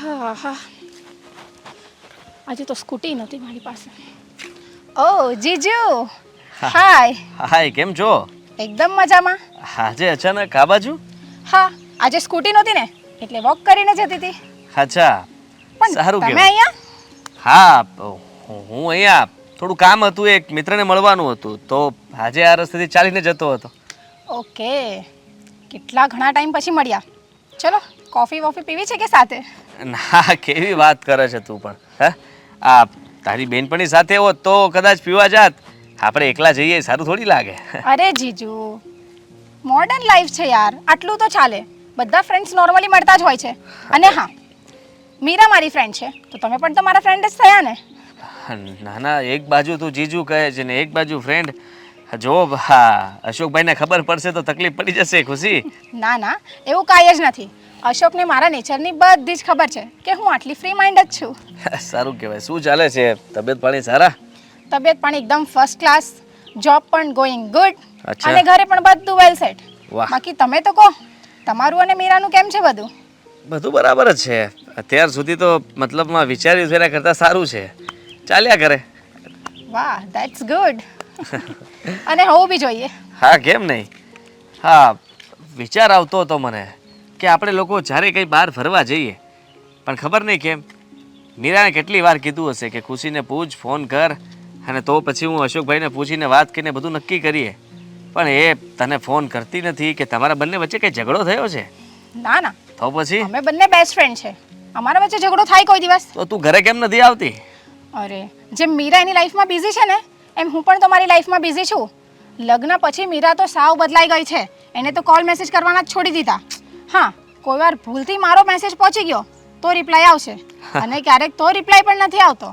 હા હા. આજે તો સ્કૂટી નહોતી મારી પાસે. ઓ જીજુ. હાય. હાય કેમ છો? એકદમ મજામાં. આજે અચાનક આ બાજુ? હા આજે સ્કૂટી નહોતી ને એટલે વોક કરીને જતી હતી. અચ્છા. પણ સારું તમે કહેવાય. અહીંયા? હા હું હું અહીંયા. થોડું કામ હતું એક મિત્રને મળવાનું હતું. તો આજે આ રસ્તેથી ચાલીને જતો હતો. ઓકે. કેટલા ઘણા ટાઈમ પછી મળ્યા. ચલો કોફી વોફી પીવી છે કે સાથે? ના કેવી વાત કરે છે તું પણ હે? આ તારી બેનપણી સાથે હોત તો કદાચ પીવા જાત. આપણે એકલા જઈએ સારું થોડી લાગે. અરે જીજુ મોડર્ન લાઈફ છે યાર આટલું તો ચાલે. બધા ફ્રેન્ડ્સ નોર્મલી મળતા જ હોય છે. અને હા મીરા મારી ફ્રેન્ડ છે તો તમે પણ તો મારા ફ્રેન્ડ જ થયા ને. ના ના એક બાજુ તું જીજુ કહે છે ને એક બાજુ ફ્રેન્ડ જો હા અશોકભાઈને ખબર પડશે તો તકલીફ પડી જશે ખુશી? ના ના એવું કાંઈ જ નથી. અશોકને મારા નેચરની બધી જ ખબર છે કે હું આટલી ફ્રી માઇન્ડ જ છું. સારું કહેવાય. શું ચાલે છે? તબિયત પાણી સારા? તબિયત પાણી એકદમ ફર્સ્ટ ક્લાસ જોબ પણ ગોઈંગ ગુડ. અને ઘરે પણ બધું વેલ સેટ. બાકી તમે તો કહો તમારું અને મીરાનું કેમ છે બધું? બધું બરાબર જ છે. અત્યાર સુધી તો મતલબમાં વિચાર્યું છે એના કરતાં સારું છે. ચાલ્યા કરે. વાહ ધેટ્સ ગુડ અને હોવું બી જોઈએ. હા કેમ નહીં? હા વિચાર આવતો હતો મને. કે આપણે લોકો જ્યારે કંઈ બહાર ફરવા જઈએ પણ ખબર નહીં કેમ? મીરાને કેટલી વાર કીધું હશે કે ખુશીને પૂછ ફોન કર અને તો પછી હું અશોકભાઈને પૂછીને વાત કરીને બધું નક્કી કરીએ. પણ એ તને ફોન કરતી નથી કે તમારા બંને વચ્ચે કંઈ ઝઘડો થયો છે? ના ના. તો પછી? અમે બંને બેસ્ટ ફ્રેન્ડ છે. અમારા વચ્ચે ઝઘડો થાય કોઈ દિવસ? તો તું ઘરે કેમ નથી આવતી? અરે જેમ મીરા એની લાઈફમાં બિઝી છે ને એમ હું પણ તમારી લાઈફમાં બિઝી છું. લગ્ન પછી મીરા તો સાવ બદલાઈ ગઈ છે. એને તો કોલ મેસેજ કરવાના જ છોડી દીધા. હા કોઈ વાર ભૂલથી મારો મેસેજ પહોંચી ગયો તો રિપ્લાય આવશે. અને ક્યારેક તો રિપ્લાય પણ નથી આવતો.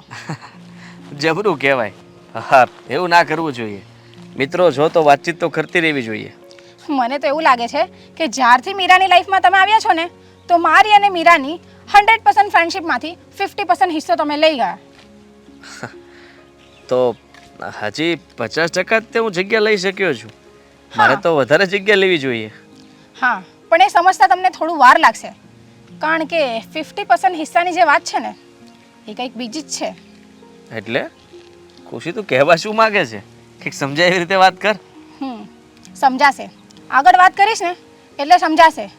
જબરું કહેવાય. હા એવું ના કરવું જોઈએ. મિત્રો જો તો વાતચીત તો કરતી રહેવી જોઈએ. મને તો એવું લાગે છે કે જ્યારથી મીરાની લાઈફમાં તમે આવ્યા છો ને તો મારી અને મીરાની હંડ્રેડ પર્સન્ટ ફ્રેન્ડશીપમાંથી ફિફ્ટી પર્સન્ટ હિસ્સો તમે લઈ ગયા. તો હજી પચાસ ટકા તે હું જગ્યા લઈ શક્યો છું. મારે તો વધારે જગ્યા લેવી જોઈએ. હા પણ એ સમજતા તમને થોડું વાર લાગશે. કારણ કે ફિફ્ટી પર્સન્ટ હિસ્સાની જે વાત છે ને એ કંઈક બીજી જ છે. એટલે? ખુશી તું કહેવા શું માગે છે? કંઈક સમજાય એવી રીતે વાત કર. હમ સમજાશે. આગળ વાત કરીશ ને એટલે સમજાશે.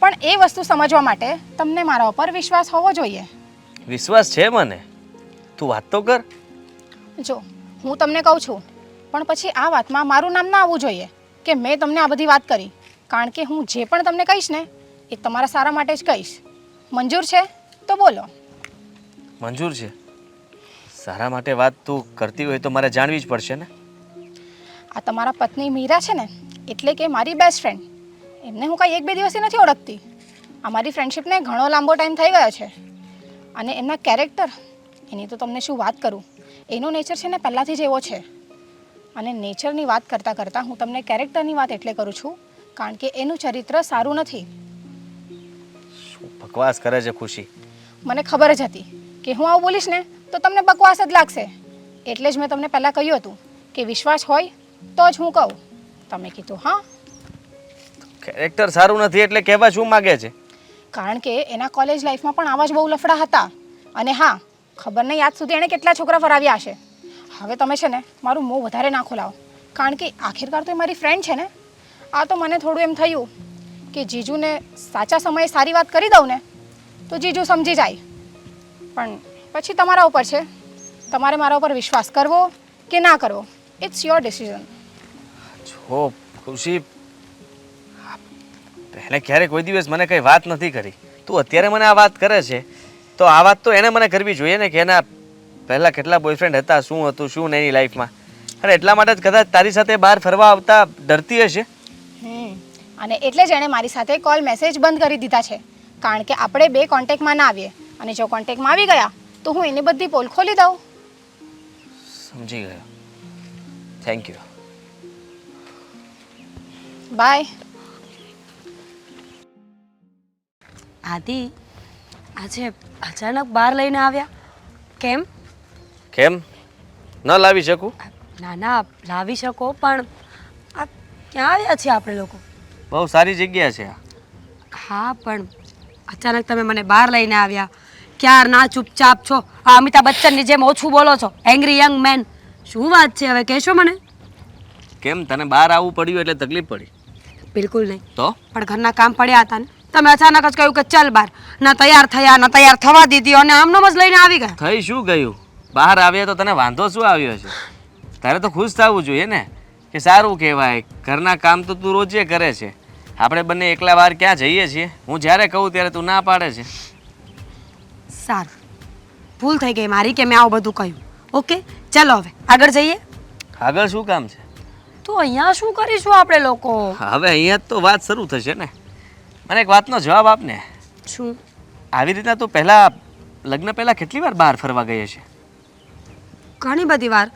પણ એ વસ્તુ સમજવા માટે તમને મારા ઉપર વિશ્વાસ હોવો જોઈએ. વિશ્વાસ છે મને? તું વાત તો કર. જો હું તમને કહું છું પણ પછી આ વાતમાં મારું નામ ના આવવું જોઈએ કે મેં તમને આ બધી વાત કરી. કારણ કે હું જે પણ તમને કહીશ ને એ તમારા સારા માટે જ કહીશ. મંજૂર છે? તો બોલો. મંજૂર છે. સારા માટે વાત તું કરતી હોય તો મારે જાણવી જ પડશે ને? આ તમારા પત્ની મીરા છે ને એટલે કે મારી બેસ્ટ ફ્રેન્ડ એમને હું કાંઈ એક બે દિવસથી નથી ઓળખતી. અમારી ફ્રેન્ડશિપને ઘણો લાંબો ટાઈમ થઈ ગયો છે. અને એમના કેરેક્ટર એની તો તમને શું વાત કરું એનો નેચર છે ને પહેલાંથી જ એવો છે. અને નેચરની વાત કરતાં કરતાં હું તમને કેરેક્ટરની વાત એટલે કરું છું કારણ કે એનું ચરિત્ર સારું નથી. શું બકવાસ કરે છે ખુશી? મને ખબર જ હતી કે હું આવું બોલીશ ને તો તમને બકવાસ જ લાગશે. એટલે જ મેં તમને પહેલાં કહ્યું હતું કે વિશ્વાસ હોય તો જ હું કહું. તમે કીધું હા. કેરેક્ટર સારું નથી એટલે કહેવા શું માગે છે? કારણ કે એના કોલેજ લાઈફમાં પણ આવા જ બહુ લફડા હતા. અને હા ખબર નહીં આજ સુધી એણે કેટલા છોકરા ફરાવ્યા હશે. હવે તમે છે ને મારું મોં વધારે ના ખોલાવો કારણ કે આખિરકાર તો એ મારી ફ્રેન્ડ છે ને. આ તો મને થોડું એમ થયું કે જીજુને સાચા સમયે સારી વાત કરી દઉં ને, તો જીજુ સમજી જાય. પણ પછી તમારા ઉપર છે. તમારે મારા ઉપર વિશ્વાસ કરવો કે ના કરવો ઇટ્સ યોર ડિસિઝન જો, ખુશી, પહેલે ક્યારે કોઈ દિવસ મને કંઈ વાત નથી કરી. તું અત્યારે મને આ વાત કરે છે, તો આ વાત તો એને મને કરવી જોઈએ ને કે એના પહેલાં કેટલા બોયફ્રેન્ડ હતા, શું હતું, શું નહીં એની લાઈફમાં અને એટલા માટે જ કદાચ તારી સાથે બહાર ફરવા આવતા ડરતી હશે. અને એટલે જ એણે મારી સાથે કોલ મેસેજ બંધ કરી દીધા છે. કારણ કે આપણે બે કોન્ટેક્ટમાં ના આવીએ. અને જો કોન્ટેક્ટમાં આવી ગયા તો હું એની બધી પોલ ખોલી દઉં. સમજી ગયો. થેન્ક યુ બાય આદિ આજે અચાનક બહાર લઈને આવ્યા. કેમ? કેમ? ન લાવી શકું? ના ના લાવી શકો પણ આ ક્યાં આવ્યા છીએ આપણે લોકો? બહુ સારી જગ્યા છે હા પણ અચાનક તમે મને બહાર લઈને આવ્યા. ક્યારના ચૂપચાપ છો? આ અમિતાભ બચ્ચનની જેમ ઓછું બોલો છો. એંગ્રી યંગ મેન શું વાત છે? હવે કહેશો મને? કેમ? તને બહાર આવવું પડ્યું એટલે તકલીફ પડી. બિલકુલ નહીં. તો? પણ ઘરના કામ પડ્યા હતા ને. તમે અચાનક જ કહ્યું કે ચાલ બહાર. ના તૈયાર થયા ના તૈયાર થવા દીધી અને આમનો જ લઈને આવી ગયા. થઈ શું ગયું? બહાર આવ્યા તો તને વાંધો શું આવ્યો છે? તારે તો ખુશ થવું જોઈએ ને. કે સારું કહેવાય ઘરના કામ તો તું રોજે કરે છે. આપણે બંને એકલા વાર ક્યાં જઈએ છીએ? હું જ્યારે કહું ત્યારે તું ના પાડે છે. સારું. ભૂલ થઈ ગઈ મારી કે મેં આવું બધું કહ્યું. ઓકે ચાલો હવે. આગળ જઈએ? આગળ શું કામ છે? તો અહીંયા શું કરીશું આપણે લોકો? હવે અહીંયા તો વાત શરૂ થશે ને. મને એક વાતનો જવાબ આપને શું? આવી રીતના તું પહેલાં લગ્ન પહેલાં કેટલી વાર બહાર ફરવા ગઈ છે ઘણી બધી વાર.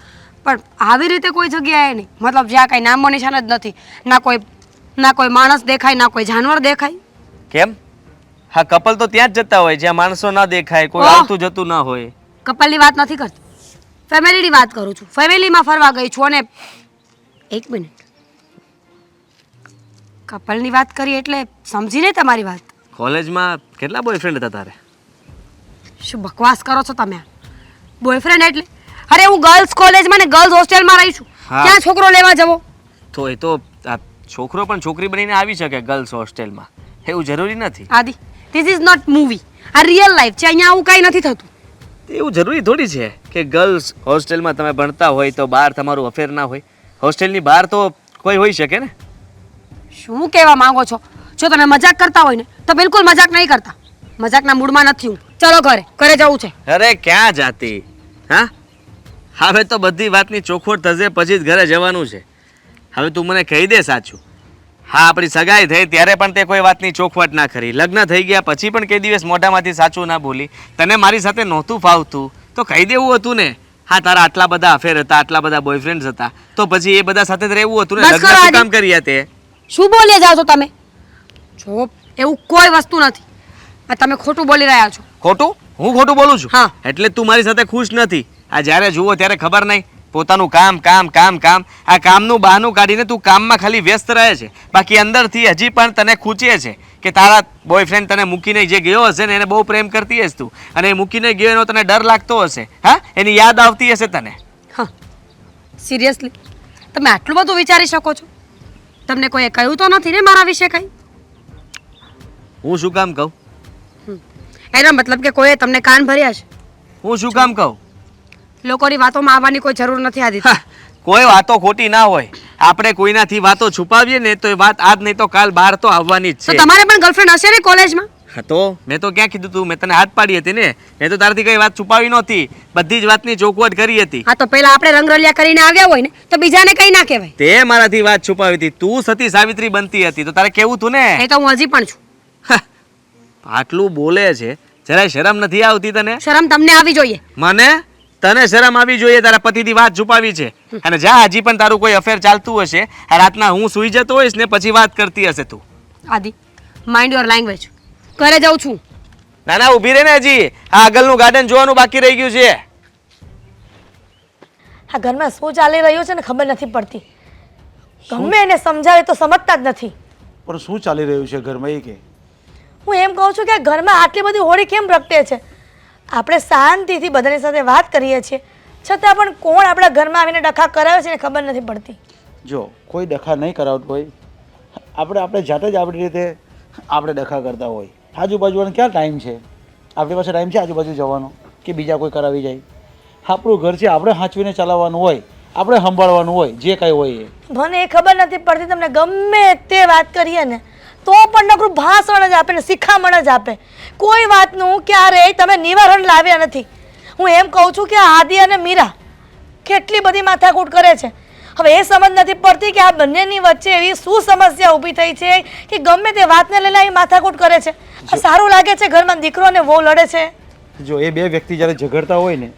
પણ આવી રીતે કોઈ જગ્યાએ નહીં. મતલબ જ્યાં કાંઈ નામો નિશાન જ નથી ના કોઈ ના કોઈ માણસ દેખાય ના કોઈ જાનવર દેખાય. કેમ? હા કપલ તો ત્યાં જ જતા હોય જ્યાં માણસો ના દેખાય કોઈ ઓહ! આવતું જતું ના હોય. કપલની વાત નથી કરતી. ફેમિલીની વાત કરું છું. ફેમિલીમાં ફરવા ગઈ છું અને એક મિનિટ. કપલની વાત કરી એટલે સમજીને તમારી વાત. કોલેજમાં કેટલા બોયફ્રેન્ડ હતા તારે? શું બકવાસ કરો છો તમે? બોયફ્રેન્ડ એટલે અરે હું ગર્લ્સ કોલેજમાં ને ગર્લ્સ હોસ્ટેલમાં રહી છું. હા. ક્યાં છોકરો લેવા જવો? તો એ તો આ છોકરો પણ છોકરી બનીને આવી શકે ગર્લ્સ હોસ્ટેલમાં એવું જરૂરી નથી. Adi this is not movie આ રિયલ લાઈફ છે. અહીંયા આવું કાંઈ નથી થતું. એવું જરૂરી થોડી છે કે ગર્લ્સ હોસ્ટેલમાં તમે ભણતા હોય તો બહાર તમારું અફેર ના હોય. હોસ્ટેલની બહાર તો કોઈ હોઈ શકે ને? શું કહેવા માંગો છો? જો તમે મજાક કરતા હોય ને તો બિલકુલ મજાક નહીં કરતા. મજાકના મૂડમાં નથી હું ચલો ઘરે ઘરે જવું છે. અરે ક્યાં જાતી? હા? હવે તો બધી વાતની ચોખવટ થશે પછી જ ઘરે જવાનું છે. હવે તું મને કહી દે સાચું. હા આપણી સગાઈ થઈ ત્યારે પણ તે કોઈ વાતની ચોખવટ ના કરી. લગ્ન થઈ ગયા પછી પણ કઈ દિવસ મોઢામાંથી સાચું ના બોલી. તને મારી સાથે નહોતું ફાવતું. તો કહી દેવું હતું ને. હા તારા આટલા બધા અફેર હતા આટલા બધા બોયફ્રેન્ડ્સ હતા. તો પછી એ બધા સાથે જ રહેવું હતું ને? લગ્ન શું કામ કર્યા તે? શું બોલે જાવ છો તમે? જો એવું કોઈ વસ્તુ નથી. આ તમે ખોટું બોલી રહ્યા છો. ખોટું? હું ખોટું બોલું છું? હા. એટલે તું મારી સાથે ખુશ નથી. આ જ્યારે જુઓ ત્યારે ખબર નહીં. પોતાનું કામ કામ કામ કામ. આ કામનું બહાનું કાઢીને તું કામમાં ખાલી વ્યસ્ત રહે છે. બાકી અંદરથી હજી પણ તને ખૂંચે છે કે તારા બોયફ્રેન્ડ તને મૂકીને જે ગયો હશે ને એને બહુ પ્રેમ કરતી હશે તું. અને એ મૂકીને ગયો એનો તને ડર લાગતો હશે. હા? એની યાદ આવતી હશે તને. હા. સિરિયસલી તમે આટલું બધું વિચારી શકો છો? તમને કોઈએ કહ્યું તો નથી ને મારા વિશે કંઈ? હું શું કામ કહું? એનો મતલબ કે કોઈએ તમને કાન ભર્યા છે? હું શું કામ કહું? લોકોની વાતોમાં આવવાની કોઈ જરૂર નથી આદિત્ય. કોઈ વાતો ખોટી ના હોય. આપણે કોઈનાથી વાતો છુપાવીએ ને તો એ વાત આજ નહીં તો કાલ બહાર તો આવવાની જ તો છે. તમારે પણ ગર્લફ્રેન્ડ હશે ને કોલેજમાં હા તો મેં તો ક્યાં કીધું તું? મેં તને હાથ પાડી હતી ને. મેં તો તારાથી કઈ વાત છુપાવી નહોતી. બધી જ વાતની ચોખવટ કરી હતી. હા તો પહેલા આપણે રંગરલિયા કરીને આવ્યા હોય ને તો બીજાને કઈ ના કહેવાય. તે મારાથી વાત છુપાવી હતી. તું સતી સાવિત્રી બનતી હતી. તો તારે કેવું તું ને? એ તો હું હજી પણ છું. હા, આટલું બોલે છે. જરાય શરમ નથી આવતી તને? શરમ તમને આવી જોઈએ. મને? તને શરમ આવી જોઈએ તારા પતિથી વાત છુપાવી છે. અને જા હજી પણ તારું કોઈ અફેર ચાલતું હશે આ રાતના હું સૂઈ જતો હોઈશ ને પછી વાત કરતી હશે તું. આદિ માઇન્ડ યોર લેંગ્વેજ ઘરે જાઉં છું. ના ના ઊભી રહે ને હજી. આ આગળનું ગાર્ડન જોવાનું બાકી રહી ગયું છે. આ ઘરમાં શું ચાલી રહ્યું છે ને ખબર નથી પડતી. ગમે એને સમજાવે તો સમજતા જ નથી. પણ શું ચાલી રહ્યું છે ઘરમાં એ કે? હું એમ કહું છું કે આ ઘરમાં આટલી બધી હોળી કેમ પ્રગટે છે? આપણે શાંતિથી બધાની સાથે વાત કરીએ છીએ. છતાં પણ કોણ આપણા ઘરમાં આવીને ડખા કરાવે છે ને ખબર નથી પડતી. જો કોઈ ડખા નહીં કરાવતું હોય. આપણે આપણે જાતે જ આપણી રીતે આપણે ડખા કરતા હોય. આજુબાજુવાળાને ક્યાં ટાઈમ છે? આપણી પાસે ટાઈમ છે આજુબાજુ જવાનો કે બીજા કોઈ કરાવી જાય? આપણું ઘર છે આપણે હાંચવીને ચલાવવાનું હોય આપણે સંભાળવાનું હોય જે કાંઈ હોય એ. મને એ ખબર નથી પડતી તમને ગમે તે વાત કરીએ ને તો પણ નકરું ભાષણ જ આપે ને શિખામણ જ આપે. કોઈ વાતનું ક્યારેય તમે નિવારણ લાવ્યા નથી. હું એમ કહું છું કે આદિ અને મીરા કેટલી બધી માથાકૂટ કરે છે. હવે એ સમજ નથી પડતી કે આ બંનેની વચ્ચે એવી શું સમસ્યા ઊભી થઈ છે કે ગમે તે વાતને લઈને એ માથાકૂટ કરે છે. સારું લાગે છે ઘરમાં દીકરો અને વહુ લડે છે? જો એ બે વ્યક્તિ જ્યારે ઝઘડતા હોય ને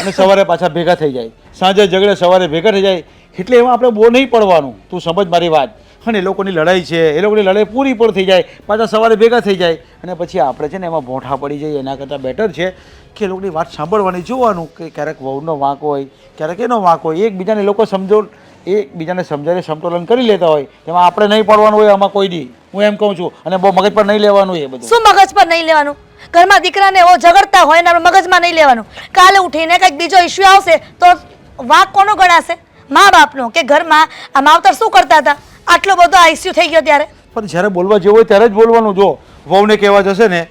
અને સવારે પાછા ભેગા થઈ જાય સાંજે ઝઘડે સવારે ભેગા થઈ જાય એટલે એમાં આપણે બહુ નહીં પડવાનું. તું સમજ મારી વાત. અને એ લોકોની લડાઈ છે, એ લોકોની લડાઈ પૂરી પણ થઈ જાય, પાછા સવારે ભેગા થઈ જાય. અને પછી આપણે છે ને એમાં ભોંઠા પડી જઈએ, એના કરતાં બેટર છે કે એ લોકોની વાત સાંભળવાની, જોવાનું કે ક્યારેક વહુનો વાંક હોય, ક્યારેક એનો વાંક હોય, એકબીજાને લોકો સમજો, એકબીજાને સમજાવીને સમતોલન કરી લેતા હોય. તેમાં આપણે નહીં પડવાનું હોય, આમાં કોઈ દી હું એમ કહું છું, અને બહુ મગજ પર નહીં લેવાનું એ બધું. શું મગજ પર નહીં લેવાનું? ઘરમાં દીકરાને એવો ઝઘડતા હોય ને, આપણે મગજમાં નહીં લેવાનું. કાલે ઉઠીને કંઈક બીજો ઇસ્યુ આવશે, તો વાંક કોનો ગણાશે? મા બાપનો કે ઘરમાં? આ માવતર શું કરતા હતા? આટલો બધો આઈસ્યુ થઈ ગયો ત્યારે? પણ જ્યારે બોલવા જેવું હોય ત્યારે જ બોલવાનું. જો વહુને કહેવા જશે ને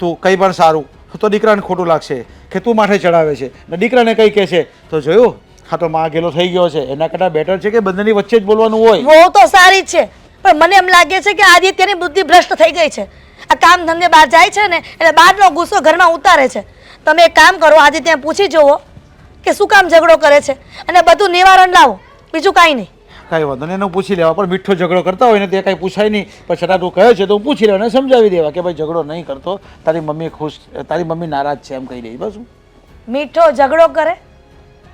તું કંઈ પણ સારું તો દીકરાને ખોટું લાગશે કે તું માથે ચડાવે છે. ને દીકરાને કંઈ કહેશે તો જોયું હા તો માં ગેલો થઈ ગયો છે. એના કરતાં બેટર છે કે બંનેની વચ્ચે જ બોલવાનું હોય? વહુ તો સારી જ છે પણ મને એમ લાગે છે કે આદિત્યની બુદ્ધિ ભ્રષ્ટ થઈ ગઈ છે. આ કામ ધંધે બહાર જાય છે ને એટલે બહારનો ગુસ્સો ઘરમાં ઉતારે છે. તમે એક કામ કરો આદિત્ય પૂછી જુઓ કે શું કામ ઝઘડો કરે છે અને બધું નિવારણ લાવો બીજું કાંઈ નહીં. કાંઈ વાંધો નહીં. એનું પૂછી લેવા. પણ મીઠો ઝઘડો કરતા હોય ને તે કાંઈ પૂછાય નહીં. પણ છતાં તું કહે છે તો હું પૂછી લેવા અને સમજાવી દેવા કે ભાઈ ઝઘડો નહીં કરતો. તારી મમ્મી ખુશ તારી મમ્મી નારાજ છે એમ કહી દઈ બસ. મીઠો ઝઘડો કરે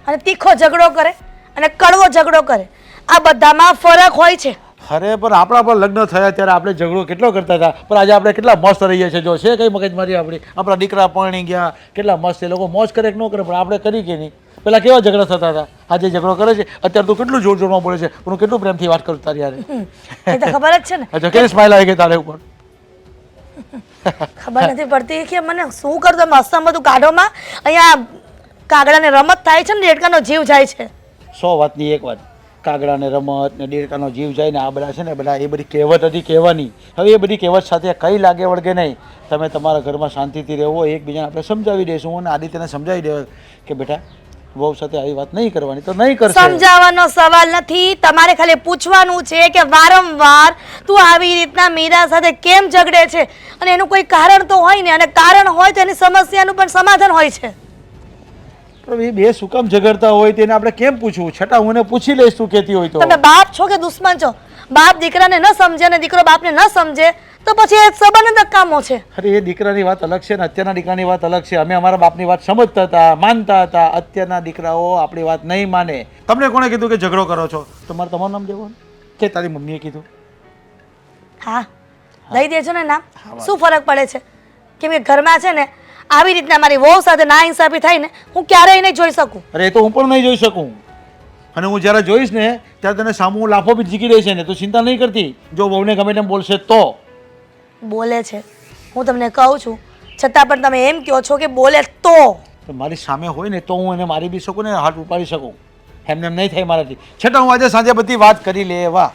અને તીખો ઝઘડો કરે અને કડવો ઝઘડો કરે. આ બધામાં ફરક હોય છે. અરે પણ આપણા પણ લગ્ન થયા ત્યારે આપણે ઝઘડો કેટલો કરતા હતા? પણ આજે આપણે કેટલા મસ્ત રહીએ છીએ. જો છે કઈ મગજમારી આપણી? આપણા દીકરા પરણી ગયા. કેટલા મસ્ત એ લોકો મોજ કરે કે ન કરે પણ આપણે કરી કે નહીં? પેલા કેવા ઝઘડા થતા હતા? આજે ઝઘડો કરે છે. અત્યારે તો કેટલું જોર જોરમાં બોલે છે. હું કેટલું પ્રેમથી વાત કરું તારી યારે એ તો ખબર જ છે ને. અચ્છા કેવી સ્માઈલ આવી ગઈ તારે ઉપર? ખબર નથી પડતી કે મને શું કરતો તમે અસમ બધું કાઢોમાં અહીંયા કાગડાને રમત થાય છે ને દેડકાનો જીવ જાય છે. સો વાતની એક વાત. કાગડાને રમત ને દેડકાનો જીવ જાય ને આ બધા છે ને બધા એ બધી કહેવત હતી કહેવાની. હવે એ બધી કહેવત સાથે કઈ લાગે વળગે નહીં. તમે તમારા ઘરમાં શાંતિથી રહેવો એકબીજાને આપણે સમજાવી દઈશું અને આદિત્યને સમજાવી દેવા કે બેટા વહુ સાથે આવી વાત નહીં કરવાની તો નહીં કરશે. સમજાવવાનો સવાલ નથી. તમારે ખાલી પૂછવાનું છે કે વારંવાર તું આવી રીતના મીરા સાથે કેમ ઝઘડે છે? અને એનું કોઈ કારણ તો હોય ને અને કારણ હોય તો એની સમસ્યાનું પણ સમાધાન હોય છે. પણ એ બે શું કામ ઝઘડતા હોય તેને આપણે કેમ પૂછવું? છતાં હું એને પૂછી લઈશ તું કહેતી હોય તો. તમે બાપ છો કે દુશ્મન છો? બાપ દીકરાને ન સમજે અને દીકરો બાપને ન સમજે તો પછી એ સંબંધ નકામો છે. અરે એ દીકરાની વાત અલગ છે ને અત્યારના દીકરાની વાત અલગ છે. અમે અમારા બાપની વાત સમજતા હતા માનતા હતા. અત્યારના દીકરાઓ આપણી વાત નહીં માને. તમને કોણે કીધું કે ઝઘડો કરો છો? તમારે તમારું નામ દેવું કે તારી મમ્મીએ કીધું? હા દઈ દેજો ને નામ. શું ફરક પડે છે? કેમ કે ઘરમાં છે ને આવી રીતના મારી વહુ સાથે ના ઇન્સાફી થાય ને હું ક્યારેય નહીં જોઈ શકું. અરે તો હું પણ નહીં જોઈ શકું. અને હું જ્યારે જોઈશ ને ત્યારે તને સામું લાફો બી જીકી દઈશ ને તું ચિંતા નહીં કરતી. જો વહુને ગમે તેમ બોલશે તો. બોલે છે. હું તમને કહું છું છતાં પણ તમે એમ કહો છો કે બોલે તો. તો મારી સામે હોય ને તો હું એને મારી બી શકું ને હાથ ઉપાડી શકું. એમને એમ નહીં થાય મારાથી. છતાં હું આજે સાંજે બધી વાત કરી લે વાહ.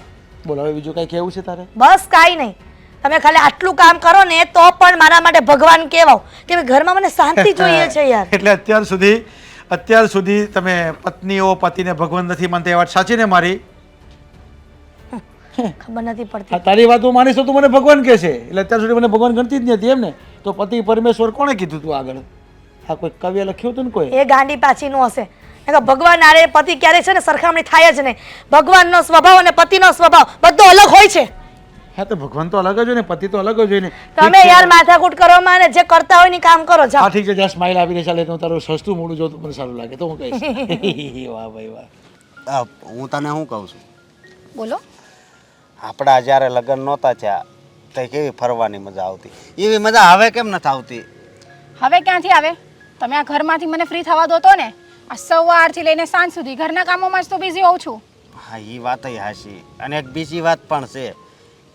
બોલો હવે બીજું કાંઈ કહેવું છે તારે? બસ કાંઈ નહીં. તમે ખાલી આટલું કામ કરો ને તો પણ મારા માટે ભગવાન કહેવાઓ. કે ઘરમાં મને શાંતિ જોઈએ છે યાર. એટલે અત્યાર સુધી અત્યાર સુધી તમે પત્નીઓ પતિને ભગવાન નથી માનતા એ વાત સાચી ને મારી? ખબર નથી પડતી. તારી વાત હું માનીશ તો તું મને ભગવાન કહે છે. એટલે અત્યાર સુધી મને ભગવાન ગણતી જ નથી એમ ને? તો પતિ પરમેશ્વર કોણે કીધું તું આગળ? હા કોઈ કવિએ લખ્યું હતું ને કોઈ? એ ગાંડી પાછીનું હશે. ભગવાન આરે પતિ ક્યારે છે ને સરખામણી થાય જ નહીં. ભગવાનનો સ્વભાવ અને પતિનો સ્વભાવ બધો અલગ હોય છે. હા તો ભગવાન તો અલગ જ હોય ને પતિ તો અલગ જ હોય ને. તમે યાર માથાકૂટ કરો માં જે કરતા હોય ને કામ કરો હા જાઓ ઠીક છે જ્યાં સ્માઇલ આપીને ચાલે તો તારું સસ્તું મોડું જોતું મને સારું લાગે તો હું કહીશ. વાહ ભાઈ વાહ. હું તને શું કહું છું? બોલો. આપણા જ્યારે લગ્ન નહોતા થયા તો કેવી ફરવાની મજા આવતી? એવી મજા હવે કેમ નથી આવતી? હવે ક્યાંથી આવે? તમે આ ઘરમાંથી મને ફ્રી થવા દો તો ને. આ સવારથી લઈને સાંજ સુધી ઘરના કામોમાં જ તો બિઝી હોઉં છું. હા એ વાત હાશી અને એક બીજી વાત પણ છે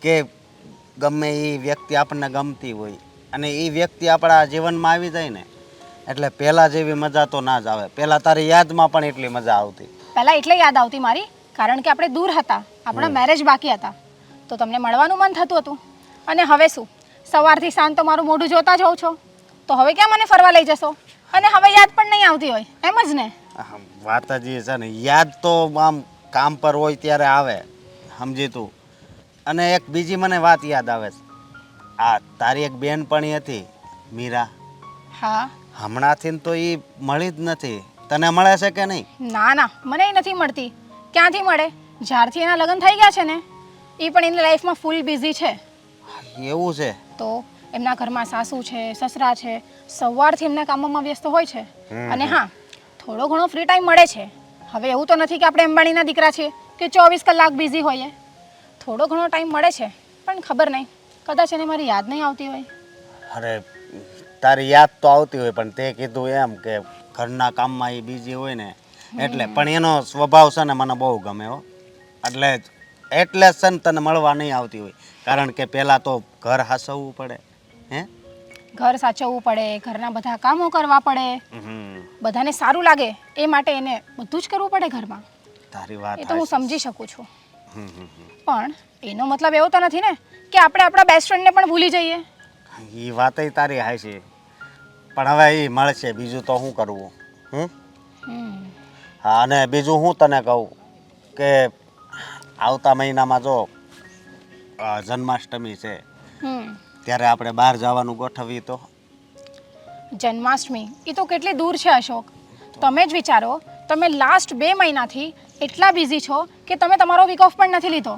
કે ગમે એ વ્યક્તિ આપણને ગમતી હોય અને એ વ્યક્તિ આપણા જીવનમાં આવી જાય ને એટલે પહેલાં જેવી મજા તો ના જ આવે. પહેલાં તારી યાદમાં પણ એટલી મજા આવતી. પહેલાં એટલે યાદ આવતી મારી? કારણ કે આપણે દૂર હતા આપણા મેરેજ બાકી હતા. તો તમને મળવાનું મન થતું હતું. અને હવે શું? સવારથી સાંજ તો મારું મોઢું જોતા જ હોઉં છો. તો હવે ક્યાં મને ફરવા લઈ જશો? અને હવે યાદ પણ નહીં આવતી હોય. એમ જ ને? વાત જ એ છે ને યાદ તો આમ કામ પર હોય ત્યારે આવે સમજી તું. અને એક બીજી મને વાત યાદ આવે છે. આ તારી એક બેનપણી હતી મીરા. હા. હમણાંથી તો એ મળી જ નથી. તને મળે છે કે નહીં? ના ના મને નથી મળતી. ક્યાંથી મળે? જ્યારથી એના લગ્ન થઈ ગયા છે ને એ પણ એની લાઈફમાં ફૂલ બિઝી છે. એવું છે? તો એમના ઘરમાં સાસુ છે સસરા છે સવારથી એમના કામોમાં વ્યસ્ત હોય છે. અને હા થોડો ઘણો ફ્રી ટાઈમ મળે છે. હવે એવું તો નથી કે આપણે અંબાણીના દીકરા છીએ કે ચોવીસ કલાક બિઝી હોઈએ. થોડો ઘણો ટાઈમ મળે છે પણ ખબર નહીં. કદાચ એને મારી યાદ નહીં આવતી હોય. અરે તારી યાદ તો આવતી હોય પણ તે કીધું એમ કે ઘરના કામમાં એ બીજી હોય ને એટલે પણ એનો સ્વભાવ છે ને મને બહુ ગમે હો. એટલે એટલે છે ને તને મળવા નહીં આવતી હોય. કારણ કે પહેલાં તો ઘર હાસવવું પડે હે? ઘર સાચવવું પડે ઘરના બધા કામો કરવા પડે. બધાને સારું લાગે એ માટે એને બધું જ કરવું પડે ઘરમાં. તારી વાત એ તો હું સમજી શકું છું. પણ એનો મતલબ એવો તો નથી ને કે આપણે આપણા બેસ્ટ ફ્રેન્ડને પણ ભૂલી જઈએ. એ વાતય તારી હાય છે પણ હવે એ મળશે બીજું તો શું કરવું હમ. હા અને બીજું હું તને કહું કે આવતા મહિનામાં જો જન્માષ્ટમી છે હમ. ત્યારે આપણે બહાર જવાનું ગોઠવીએ તો? જન્માષ્ટમી? એ તો કેટલી દૂર છે અશોક. તમે જ વિચારો તમે લાસ્ટ બે મહિનાથી એટલા બિઝી છો કે તમે તમારો વીક ઓફ પણ નથી લીધો.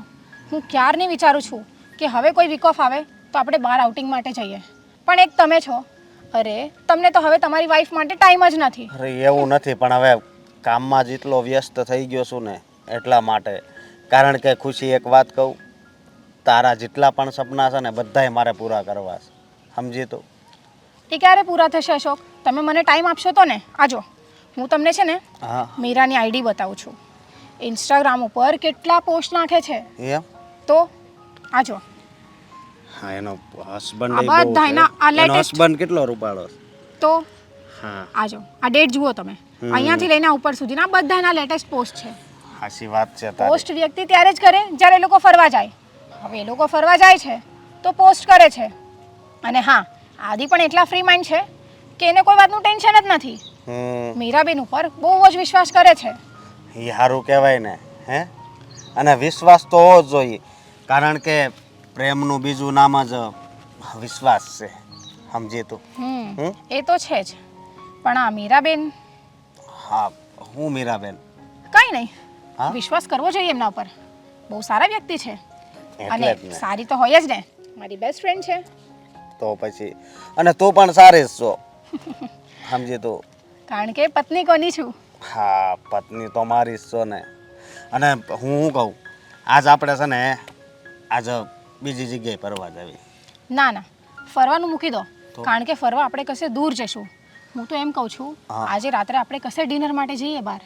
હું ક્યારની વિચારું છું કે હવે કોઈ વીક ઓફ આવે તો આપણે બહાર આઉટિંગ માટે જઈએ. પણ એક તમે છો. અરે તમને તો હવે તમારી વાઈફ માટે ટાઈમ જ નથી. અરે એવું નથી પણ હવે કામમાં જેટલો વ્યસ્ત થઈ ગયો છું ને એટલા માટે. કારણ કે ખુશી એક વાત કહું તારા જેટલા પણ સપના છે ને બધાય મારે પૂરા કરવા છે. સમજી તું? એ ક્યારે પૂરા થશે અશોક? તમે મને ટાઈમ આપશો તો ને? આજો. હું તમને છે ને હા. મીરાની આઈડી બતાવું છું. ઇન્સ્ટાગ્રામ ઉપર કેટલા પોસ્ટ નાખે છે? એમ? તો આજો. હા એનો હસબન્ડ આ બધાયના આ એનો latest- હસબન્ડ કેટલો રૂપાળો છે? તો હા. આજો. આ ડેટ જુઓ તમે. અહીંયાથી લઈને ઉપર સુધીના બધાના લેટેસ્ટ પોસ્ટ છે. હાસી વાત છે પોસ્ટ વ્યક્તિ ત્યારે જ કરે જ્યારે એ લોકો ફરવા જાય. હવે એ લોકો ફરવા જાય છે તો પોસ્ટ કરે છે. અને હા આદિ પણ એટલા ફ્રી માઇન્ડ છે કે એને કોઈ વાતનું ટેન્શન જ નથી. મીરાબેન ઉપર બહુ જ વિશ્વાસ કરે છે. એ સારું કહેવાય ને હે? અને વિશ્વાસ તો હોવો જ જોઈએ. કારણ કે પ્રેમનું બીજું નામ જ વિશ્વાસ છે સમજે તો? એ તો છે જ. પણ આ મીરાબેન હા હું મીરાબેન. કંઈ નહીં? વિશ્વાસ કરવો જોઈએ એમના ઉપર. બહુ સારા વ્યક્તિ છે. અને સારી તો હોય જ ને. મારી બેસ્ટ ફ્રેન્ડ છે. તો પછી અને તું પણ સારી જ છો. સમજી તું. કારણ કે પત્ની કોની છું? હા પત્ની તો મારી જ છો ને. અને હું શું કહું? આજ આપણે છે ને આજ બીજી જગ્યાએ ફરવા જવી. ના ના. ફરવાનું મૂકી દો. કારણ કે ફરવા આપણે કશે દૂર જશું હું તો એમ કહું છું હા. આજે રાત્રે આપણે કશે ડિનર માટે જઈએ બહાર?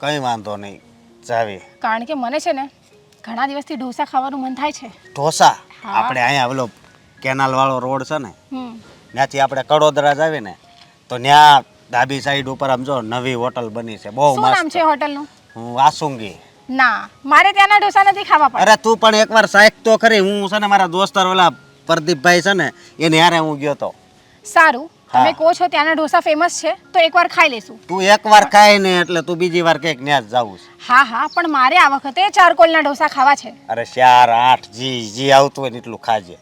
કંઈ વાંધો નહીં. જાવી. કારણ કે મને છે ને ઘણા દિવસથી ઢોસા ખાવાનું મન થાય છે. ઢોસા? હા. આપણે અહીંયા ઓલો કેનાલ વાળો રોડ છે ને હમ. ત્યાંથી આપણે કડોદરા જાવી ને તો ત્યાં ડાબી સાઈડ ઉપર આમ જો નવી હોટલ બની છે બહુ શું નામ મસ્ત. છે હોટલનું? હું વાસુંગી. ના મારે ત્યાંના ઢોસા નથી ખાવા પડે અરે તું પણ એકવાર સાહેબ તો ખરી હું છે ને મારા દોસ્તાર ઓલા પ્રદીપભાઈ છે ને એને હારે હું ગયો તો. સારું. તમે કહો છો ત્યાંના ઢોસા ફેમસ છે તો એકવાર ખાઈ લેશું. તું એકવાર ખાય ને એટલે તું બીજી વાર કંઈક ન્યાસ જાવું છે. હા હા પણ મારે આ વખતે ચારકોલના ઢોસા ખાવા છે. અરે ચાર આઠ જી જી આવતું હોય ને એટલું ખાજે.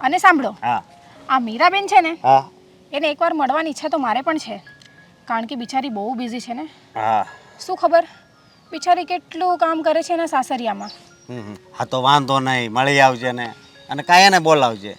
અને સાંભળો હા. આ મીરાબેન છે ને હા. એને એકવાર મળવાની ઈચ્છા તો મારે પણ છે. કારણ કે બિચારી બહુ બિઝી છે ને. હા. શું ખબર? બિચારી કેટલું કામ કરે છે એના સાસરિયામાં. હા તો વાંધો નહીં મળી આવજે ને. અને કાંઈ એને બોલાવજે.